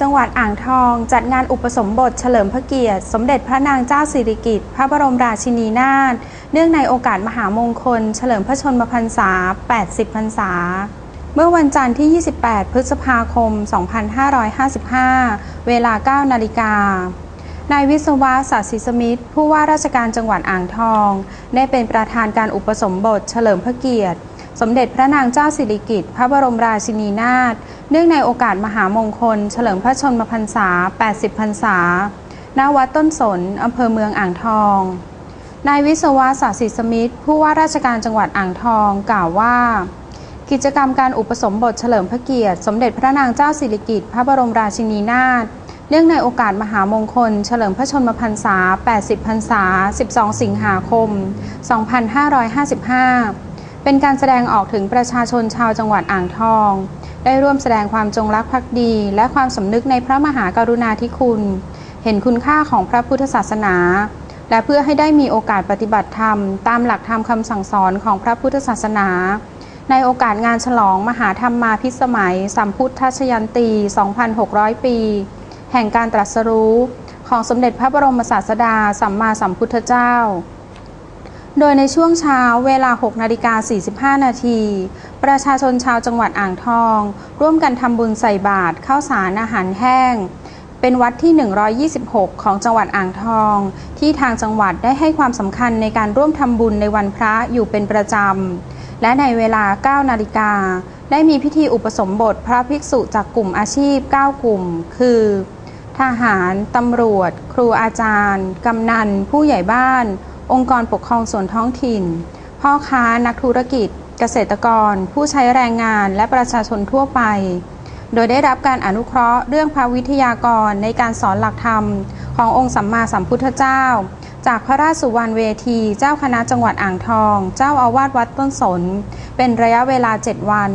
จังหวัดอ่างทอง จัดงานอุปสมบทเฉลิมพระเกียรติ สมเด็จพระนางเจ้าสิริกิติ์พระบรมราชินีนาถเนื่องในโอกาสมหามงคล เฉลิมพระชนมพรรษา 80 พรรษา เมื่อวันจันทร์ที่ 28 พฤษภาคม 2555 เวลา 9 นาฬิกานายวิศวะศาสิสมิตผู้ว่าราชการจังหวัดอ่างทอง ได้เป็นประธานการอุปสมบทเฉลิมพระเกียรติ สมเด็จพระนางเจ้าสิริกิติ์พระบรมราชินีนาถ เนื่องในโอกาสมหามงคล เฉลิมพระชนมพรรษา 80 พรรษา ณ วัดต้นสน อำเภอเมืองอ่างทอง นายวิศวะศาสิสมิตรผู้ว่าราชการจังหวัดอ่างทองกล่าวว่า กิจกรรมการอุปสมบทเฉลิมพระเกียรติ สมเด็จพระนางเจ้าสิริกิติ์พระบรมราชินีนาถเนื่องในโอกาสมหามงคล เฉลิมพระชนมพรรษา 80 พรรษา 12 สิงหาคม 2555 เป็นการแสดงออกถึงประชาชนชาวจังหวัดอ่างทอง ได้ร่วมแสดงความจงรักภักดี และความสำนึกในพระมหากรุณาธิคุณ เห็นคุณค่าของพระพุทธศาสนา และเพื่อให้ได้มีโอกาสปฏิบัติธรรม ตามหลักธรรมคำสั่งสอนของพระพุทธศาสนา ในโอกาสงานฉลองมหาธรรมมาพิสมัย สัมพุทธชยันตี 2,600 ปี แห่งการตรัสรู้ ของสมเด็จพระบรมศาสดาสัมมาสัมพุทธเจ้า โดยในช่วงเช้าเวลา 6 นาฬิกา 45 นาที ประชาชนชาวจังหวัดอ่างทอง ร่วมกันทำบุญใส่บาตรข้าวสารอาหารแห้ง เป็นวัดที่ 126 ของจังหวัดอ่างทอง ที่ทางจังหวัดได้ให้ความสำคัญในการร่วมทำบุญในวันพระอยู่เป็นประจำ และในเวลา 9 นาฬิกา ได้มีพิธีอุปสมบทพระภิกษุจากกลุ่มอาชีพ 9 กลุ่ม คือทหาร ตำรวจ ครูอาจารย์ กำนัน ผู้ใหญ่บ้าน องค์กรปกครองส่วนท้องถิ่น พ่อค้านักธุรกิจ เกษตรกร ผู้ใช้แรงงานและประชาชนทั่วไป โดยได้รับการอนุเคราะห์เรื่องพระวิทยากรในการสอนหลักธรรม ขององค์สัมมาสัมพุทธเจ้า จากพระราชสุวรรณเวที เจ้าคณะจังหวัดอ่างทอง เจ้าอาวาสวัดต้นสน เป็นระยะเวลา 7 วัน